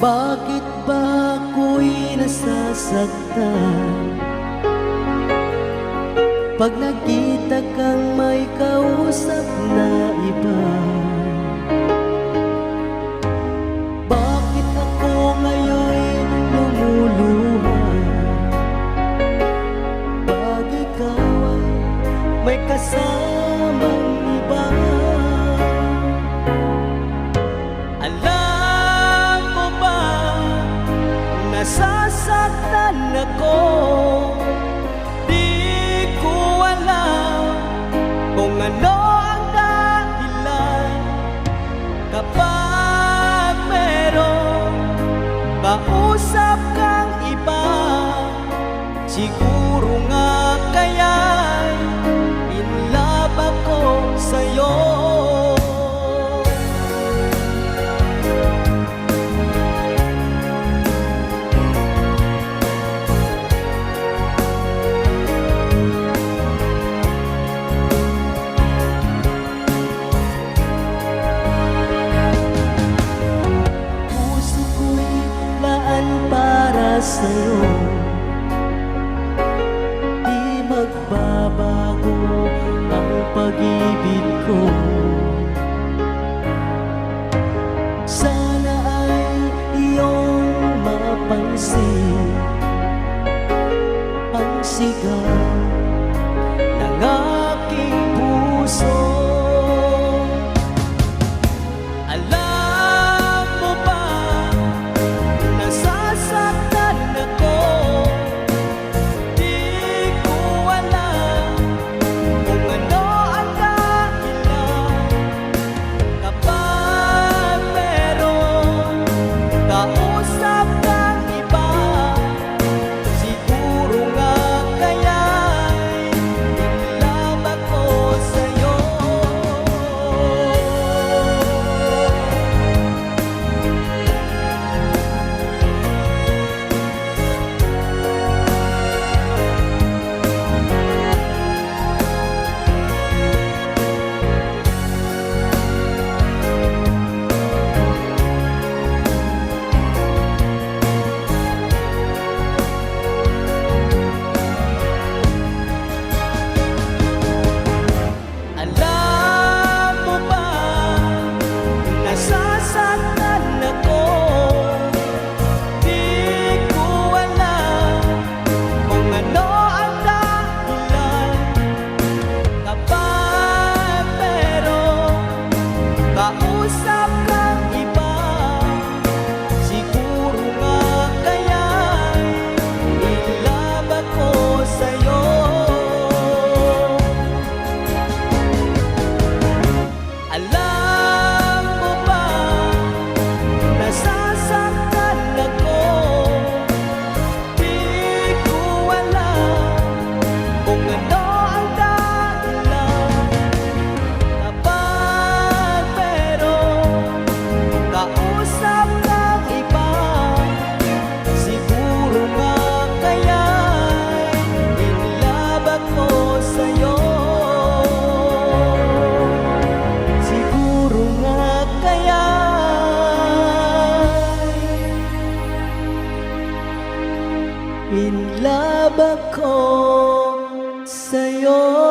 Bakit ba ako'y nasasaktan? Pag nakita kang may kausap na iba Bakit ako ngayon lumuluha? Pag ikaw ay may kasama sa'yo. Di magbabago ang pag-ibig ko. Sana ay iyong mapansin Ang sigaw ng aking puso. kausap In love ako sa'yo.